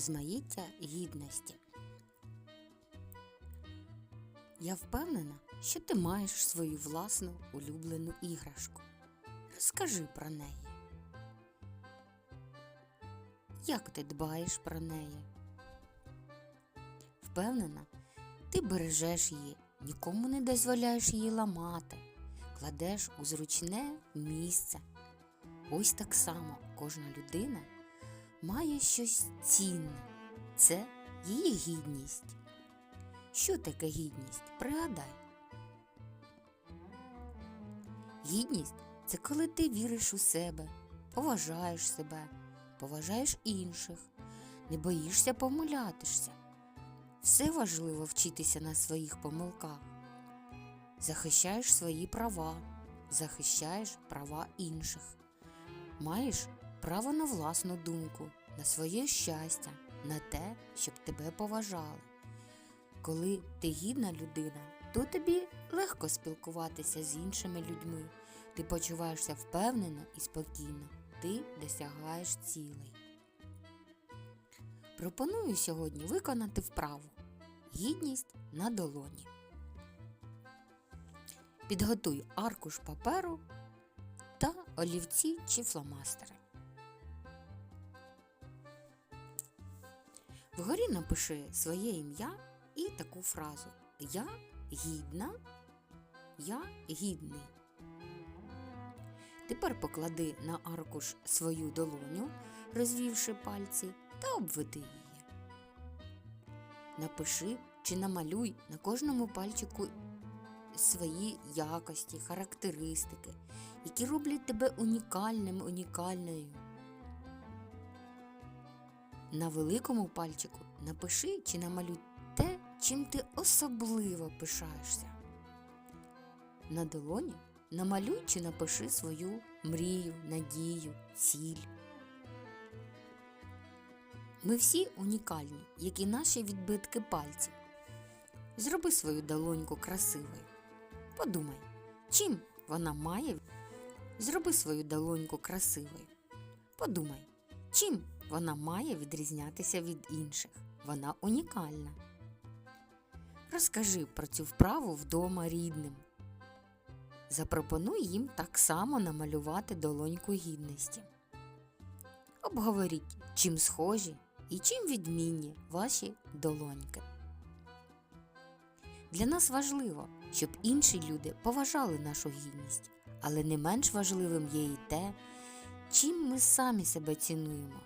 розмаїття гідності. Я впевнена, що ти маєш свою власну улюблену іграшку. Розкажи про неї. Як ти дбаєш про неї? Впевнена, ти бережеш її, нікому не дозволяєш її ламати, кладеш у зручне місце. Ось так само кожна людина має щось цінне. Це її гідність. Що таке гідність? Пригадай. Гідність це коли ти віриш у себе, поважаєш себе, поважаєш інших, не боїшся помилятися. Все важливо вчитися на своїх помилках. Захищаєш свої права, захищаєш права інших. Маєш право на власну думку, на своє щастя, на те, щоб тебе поважали. Коли ти гідна людина, то тобі легко спілкуватися з іншими людьми. Ти почуваєшся впевнено і спокійно. Ти досягаєш цілей. Пропоную сьогодні виконати вправу Гідність на долоні. Підготуй аркуш паперу та олівці чи фломастери. Вгорі напиши своє ім'я і таку фразу Я гідна, я гідний. Тепер поклади на аркуш свою долоню, розвівши пальці, та обведи її. Напиши чи намалюй на кожному пальчику свої якості, характеристики, які роблять тебе унікальним, унікальною. На великому пальчику напиши чи намалюй те, чим ти особливо пишаєшся. На долоні намалюй чи напиши свою мрію, надію, ціль. Ми всі унікальні, як і наші відбитки пальців. Зроби свою долоньку красивою. Подумай, чим вона має. Зроби свою долоньку красивою. Подумай, чим вона має відрізнятися від інших. Вона унікальна. Розкажи про цю вправу вдома рідним. Запропонуй їм так само намалювати долоньку гідності. Обговоріть, чим схожі і чим відмінні ваші долоньки. Для нас важливо, щоб інші люди поважали нашу гідність, але не менш важливим є і те, чим ми самі себе цінуємо,